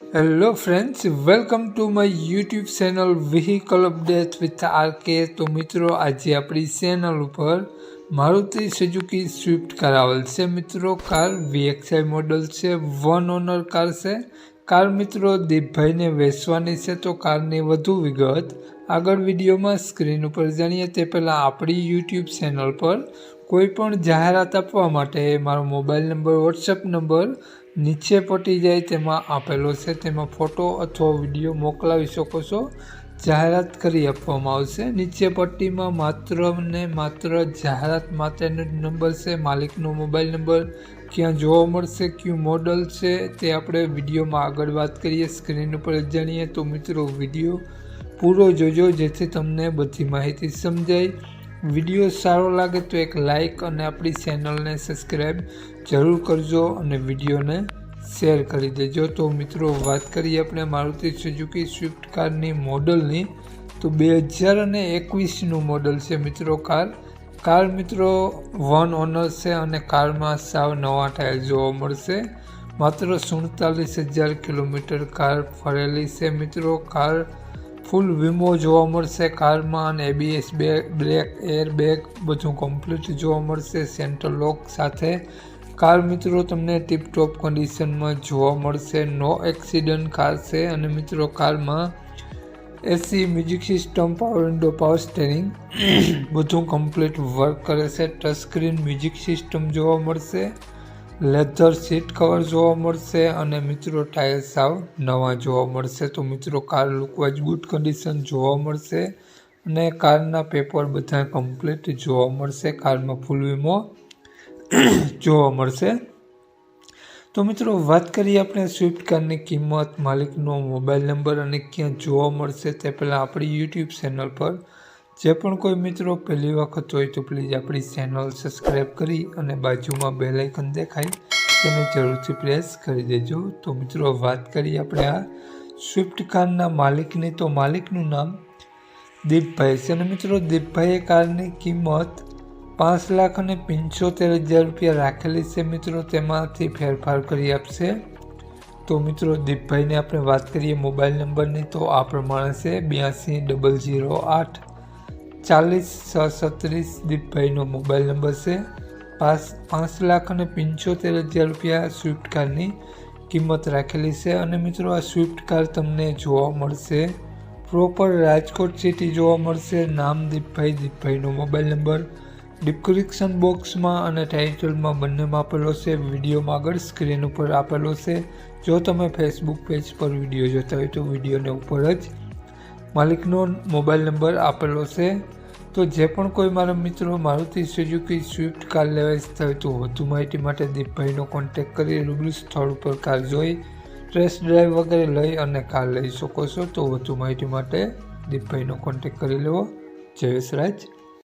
Hello friends welcome to my YouTube channel vehicle update with RK તો મિત્રો, આજે આપણી ચેનલ ઉપર મારુતિ સુઝુકી સ્વિફ્ટ કાર આવેલ છે. મિત્રો કાર વીએક્સઆઈ મોડલ છે. વન ઓનર કાર છે. કાર મિત્રો, દીપભાઈને વેચવાની છે તો કારની વધુ વિગત આગળ વિડીયોમાં સ્ક્રીન ઉપર જાણીએ તે પહેલાં આપણી યુટ્યુબ ચેનલ પર કોઈ પણ જાહેરાત આપવા માટે મારો મોબાઈલ નંબર વોટ્સએપ નંબર નીચે પટી જાય તેમાં આપેલો છે. તેમાં ફોટો અથવા વીડિયો મોકલાવી શકો છો. જાહેરાત કરી આપવામાં આવશે. નીચે પટ્ટીમાં માત્ર ને માત્ર જાહેરાત માટેનો જ નંબર છે. માલિકનો મોબાઈલ નંબર ક્યાં જોવા મળશે, ક્યુ મોડલ છે તે આપણે વિડીયોમાં આગળ વાત કરીએ. સ્ક્રીન ઉપર જાણીએ. તો મિત્રો, વીડિયો પૂરો જોજો જેથી તમને બધી માહિતી સમજાય. વીડિયો સારો લાગે તો એક લાઈક અને આપણી ચેનલને સબસ્ક્રાઈબ જરૂર કરજો અને વિડીયોને શેર કરી દેજો. તો મિત્રો, વાત કરીએ આપણે મારુતિ સુઝુકી સ્વિફ્ટ કારની મોડલની. તો બે હજાર અને એકવીસનું મોડલ છે મિત્રો કાર કાર મિત્રો વન ઓનર છે અને કારમાં સાવ નવા ટાયર જોવા મળશે. માત્ર સુડતાલીસ હજાર કિલોમીટર કાર ફરેલી છે મિત્રો. કાર ફૂલ વીમો જોવા મળશે. કારમાં અને એબીએસ બ્રેક એરબેગ બધું કમ્પ્લીટ જોવા મળશે. સેન્ટ્રલ લોક સાથે કાર મિત્રો તમને ટીપટોપ કન્ડિશનમાં જોવા મળશે. નો એક્સિડન્ટ કાર છે અને મિત્રો કારમાં AC music system power window power steering બધું કમ્પ્લીટ વર્ક કરે છે. ટચ સ્ક્રીન મ્યુઝિક સિસ્ટમ જોવા મળશે. લેધર સીટ કવર જોવા મળશે અને મિત્રો ટાયર સાવ નવા જોવા મળશે. તો મિત્રો કાર લુકવાઇઝ ગુડ કન્ડિશન જોવા મળશે અને કારના પેપર બધા કમ્પ્લીટ જોવા મળશે. કારમાં ફૂલ વીમો જોવા મળશે. તો મિત્રો વાત કરીએ આપણે સ્વિફ્ટ કારની કિંમત, માલિકનો મોબાઈલ નંબર અને ક્યાં જોવા મળશે તે પહેલાં આપણી યુટ્યુબ ચેનલ પર જે પણ કોઈ મિત્રો પહેલી વખત હોય તો પ્લીઝ આપણી ચેનલ સબસ્ક્રાઈબ કરી અને બાજુમાં બે લાઇકન દેખાય તેને જરૂરથી પ્રેસ કરી દેજો. તો મિત્રો, વાત કરીએ આપણે આ સ્વિફ્ટ કારના માલિકની. તો માલિકનું નામ દીપભાઈ છે અને મિત્રો, દીપભાઈએ કારની કિંમત પાંચ લાખ અને પંચોતેર હજાર રૂપિયા રાખેલી છે. મિત્રો, તેમાંથી ફેરફાર કરી આપશે. તો મિત્રો, દીપભાઈને આપણે વાત કરીએ મોબાઈલ નંબરની. તો આ પ્રમાણે છે, બ્યાસી ડબલ ઝીરો આઠ ચાલીસ છ છત્રીસ દીપભાઈનો મોબાઈલ નંબર છે. પાંચ પાંચ લાખ અને પંચોતેર હજાર રૂપિયા સ્વિફ્ટ કારની કિંમત રાખેલી છે અને મિત્રો આ સ્વિફ્ટ કાર તમને જોવા મળશે. પ્રોપર રાજકોટ સિટી જોવા મળશે. નામ દીપભાઈ, દીપભાઈનો મોબાઈલ નંબર. ડિસ્ક્રિપ્શન બોક્સમાં અને ટાઇટલમાં બંનેમાં આપેલો છે. વિડીયોમાં આગળ સ્ક્રીન ઉપર આપેલો છે. જો તમે ફેસબુક પેજ પર વીડિયો જોતા હોય તો વિડીયોને ઉપર જ માલિકનો મોબાઈલ નંબર આપેલો છે. તો જે પણ કોઈ મારા મિત્રો મારુતિ સુઝુકી સ્વિફ્ટ કાર લેવા હોય તો વધુ માહિતી માટે દીપભાઈનો કોન્ટેક કરી રૂબરૂ સ્થળ ઉપર કાર જોઈ ટેસ્ટ ડ્રાઈવ વગેરે લઈ અને કાર લઈ શકો છો. તો વધુ માહિતી માટે દીપભાઈનો કોન્ટેક કરી લેવો. જયેશ રાજ.